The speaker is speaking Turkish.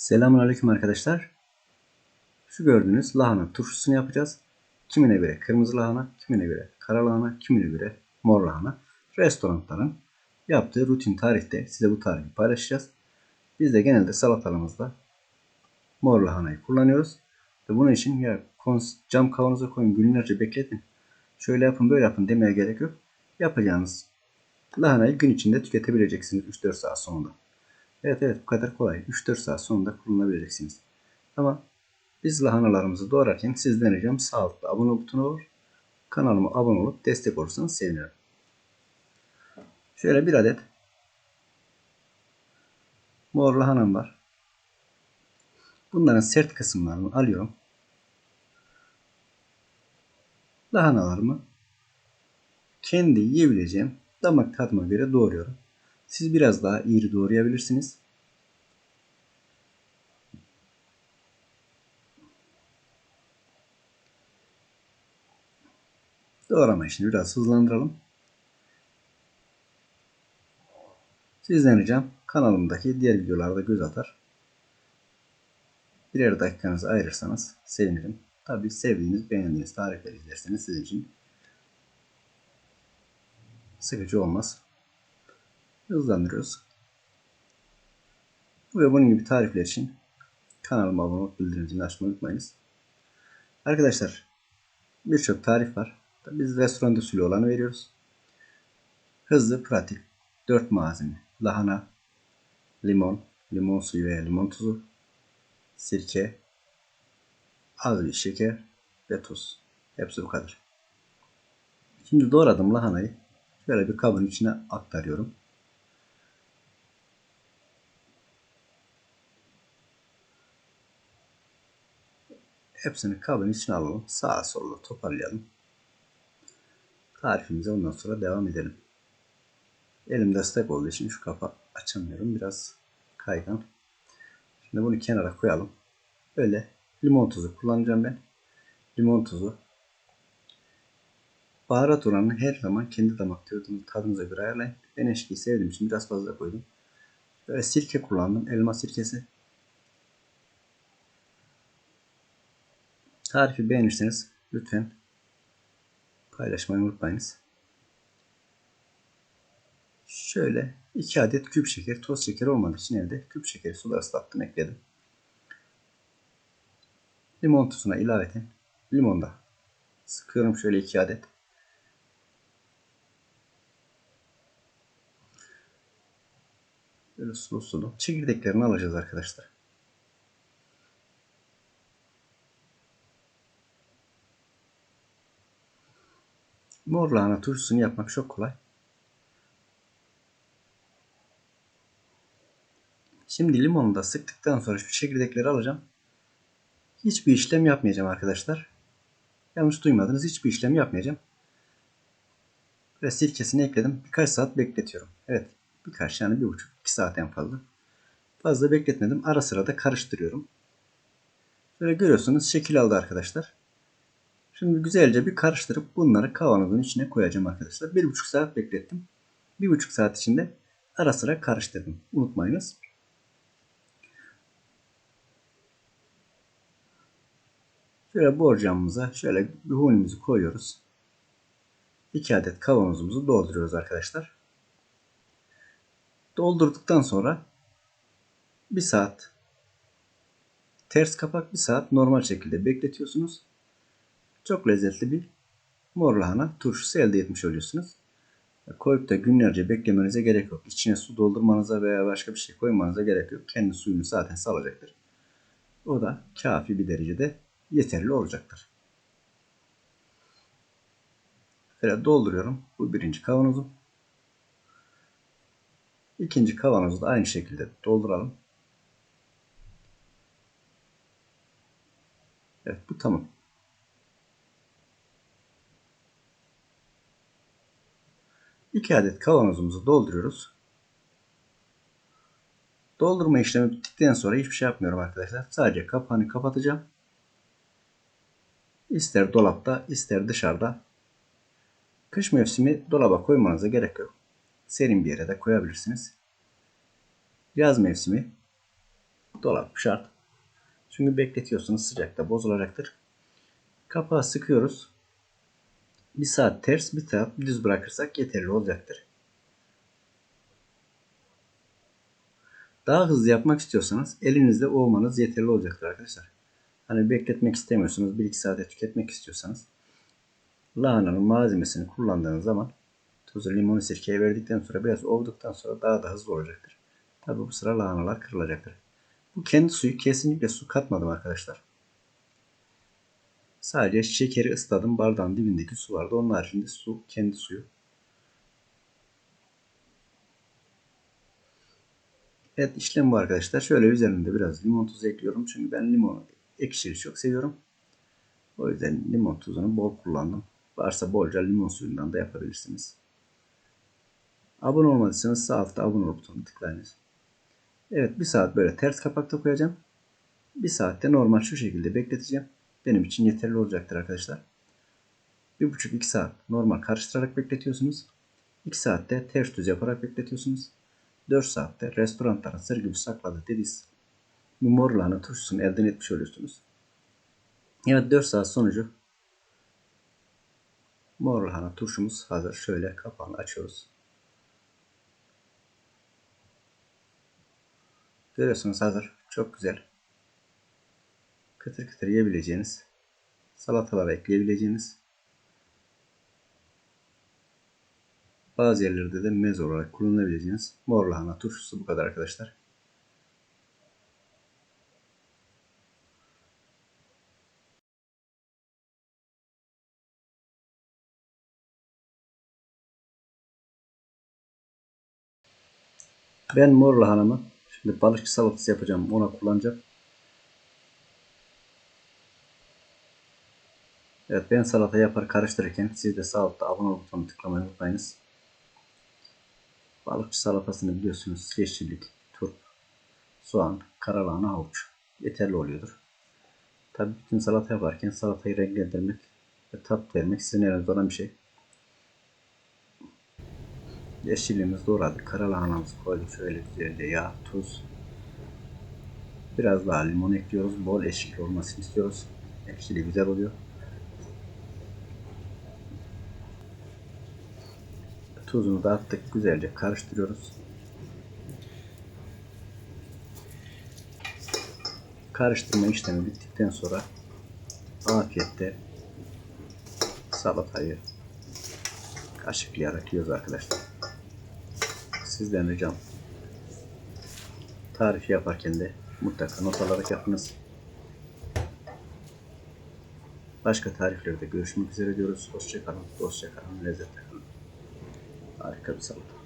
Selamünaleyküm arkadaşlar. Şu gördüğünüz lahana turşusunu yapacağız. Kimine göre kırmızı lahana, kimine göre kara lahana, kimine göre mor lahana. Restoranların yaptığı rutin tarifte size bu tarifi paylaşacağız. Biz de genelde salatalığımızda mor lahanayı kullanıyoruz. Ve bunun için ya cam kavanoza koyun günlerce bekletin. Şöyle yapın böyle yapın demeye gerek yok. Yapacağınız lahanayı gün içinde tüketebileceksiniz 3-4 saat sonunda. Evet evet bu kadar kolay. 3-4 saat sonunda kullanabileceksiniz. Ama biz lahanalarımızı doğrarken sizden ricam sağ altta abone butonu olur. Kanalıma abone olup destek olursanız sevinirim. Şöyle bir adet mor lahanam var. Bunların sert kısımlarını alıyorum. Lahanalarımı kendi yiyebileceğim damak tadıma göre doğruyorum. Siz biraz daha iri doğrayabilirsiniz. Doğrama işini biraz hızlandıralım. Sizden ricam kanalımdaki diğer videolarda göz atar. Birer dakikanızı ayırırsanız sevinirim. Tabi sevdiğiniz, beğendiğiniz tarifleri izlerseniz sizin için sıkıcı olmaz hızlandırıyoruz. Ve bunun gibi tarifler için kanalıma abone olup bildirim açmayı unutmayınız. Arkadaşlar birçok tarif var. Biz restoran usulü olanı veriyoruz. Hızlı, pratik. 4 malzeme. Lahana, limon, limon suyu veya limon tuzu, sirke, az bir şeker ve tuz. Hepsi bu kadar. Şimdi doğradım lahanayı şöyle bir kabın içine aktarıyorum. Hepsini kabın içine alalım. Sağa sola toparlayalım. Tarifimize ondan sonra devam edelim. Elim destek olduğu için şu kapağı açamıyorum. Biraz kaygan. Şimdi bunu kenara koyalım. Böyle limon tuzu kullanacağım ben. Limon tuzu. Baharat oranını her zaman kendi damak tadınıza göre ayarlayın. Ben eşkiyi sevdiğim için biraz fazla koydum. Böyle sirke kullandım. Elma sirkesi. Tarifi beğenirseniz lütfen paylaşmayı unutmayınız. Şöyle 2 adet küp şeker, toz şeker olmadığı için evde küp şekeri suda ıslattım ekledim. Limon tuzuna ilaveten limon da sıkıyorum şöyle 2 adet. Böyle sulu sulu. Çekirdeklerini alacağız arkadaşlar. Mor lahana turşusunu yapmak çok kolay. Şimdi limonu da sıktıktan sonra şu çekirdekleri alacağım. Hiçbir işlem yapmayacağım arkadaşlar. Yanlış duymadınız. Hiçbir işlem yapmayacağım. Ve sirkesini ekledim. Birkaç saat bekletiyorum. Evet. Birkaç yani bir buçuk iki saat en fazla. Fazla bekletmedim. Ara sıra da karıştırıyorum. Böyle görüyorsunuz şekil aldı arkadaşlar. Şimdi güzelce bir karıştırıp bunları kavanozun içine koyacağım arkadaşlar. Bir buçuk saat beklettim. Bir buçuk saat içinde ara sıra karıştırdım. Unutmayınız. Şöyle borcamımıza şöyle bir hunimizi koyuyoruz. 2 adet kavanozumuzu dolduruyoruz arkadaşlar. Doldurduktan sonra bir saat ters kapak bir saat normal şekilde bekletiyorsunuz. Çok lezzetli bir mor lahana turşusu elde etmiş oluyorsunuz. Koyup da günlerce beklemenize gerek yok. İçine su doldurmanıza veya başka bir şey koymanıza gerek yok. Kendi suyunu zaten salacaktır. O da kafi bir derecede yeterli olacaktır. Böyle dolduruyorum. Bu birinci kavanozum. İkinci kavanozu da aynı şekilde dolduralım. Evet bu tamam. 2 adet kavanozumuzu dolduruyoruz. Doldurma işlemi bittikten sonra hiçbir şey yapmıyorum arkadaşlar. Sadece kapağını kapatacağım. İster dolapta ister dışarıda. Kış mevsimi dolaba koymanıza gerek yok. Serin bir yere de koyabilirsiniz. Yaz mevsimi Dolap şart. Çünkü bekletiyorsunuz sıcakta bozulacaktır. Kapağı sıkıyoruz. Bir saat ters bir saat düz bırakırsak yeterli olacaktır. Daha hızlı yapmak istiyorsanız elinizde ovmanız yeterli olacaktır arkadaşlar. Hani bekletmek istemiyorsunuz 1-2 saate tüketmek istiyorsanız lahananın malzemesini kullandığınız zaman tuzu, limonu, sirkeyi verdikten sonra biraz ovduktan sonra daha da hızlı olacaktır. Tabi bu sıra lahanalar kırılacaktır. Bu kendi suyu kesinlikle su katmadım arkadaşlar. Sadece şekeri ısladım. Bardağın dibindeki su vardı. Onun haricinde su kendi suyu. Evet işlem bu arkadaşlar. Şöyle üzerinde biraz limon tuzu ekliyorum. Çünkü ben limonu ekşili çok seviyorum. O yüzden limon tuzunu bol kullandım. Varsa bolca limon suyundan da yapabilirsiniz. Abone olmadıysanız sağ altta abone ol butonuna tıklayınız. Evet bir saat böyle ters kapakta koyacağım. Bir saatte normal şu şekilde bekleteceğim. Benim için yeterli olacaktır arkadaşlar. 1,5-2 saat normal karıştırarak bekletiyorsunuz. 2 saatte ters düz yaparak bekletiyorsunuz. 4 saatte restoranların sır gibi sakladığı dediğiniz bu mor lahana turşusunu elde etmiş oluyorsunuz. Evet 4 saat sonucu mor lahana turşumuz hazır. Şöyle kapağını açıyoruz. Görüyorsunuz hazır. Çok güzel. Kıtır kıtır yiyebileceğiniz, salatalara ekleyebileceğiniz, bazı yerlerde de meze olarak kullanabileceğiniz mor lahana turşusu bu kadar arkadaşlar. Ben mor lahanamı şimdi balıkçı salatası yapacağım. Ona kullanacağım. Evet ben salata yapar karıştırırken siz de sağ altta abone ol butonuna tıklamayı unutmayınız. Balıkçı salatasını biliyorsunuz yeşillik, turp, soğan, karalahana, havuç yeterli oluyordur. Tabi bütün salata yaparken salatayı renklendirmek ve tat vermek sizin elinizde olan bir şey. Yeşilliğimizi doğradık. Karalahanamızı koyduk. Şöyle güzelce yağ, tuz. Biraz daha limon ekliyoruz. Bol eşlikli olmasını istiyoruz. Ekşili güzel oluyor. Tuzunu da attık. Güzelce karıştırıyoruz. Karıştırma işlemi bittikten sonra afiyetle salatayı kaşıklayarak yiyoruz arkadaşlar. Sizden ricam tarifi yaparken de mutlaka not alarak yapınız. Başka tariflerde görüşmek üzere diyoruz. Hoşçakalın, dostça kalın, lezzetle kalın. Harika bir salata.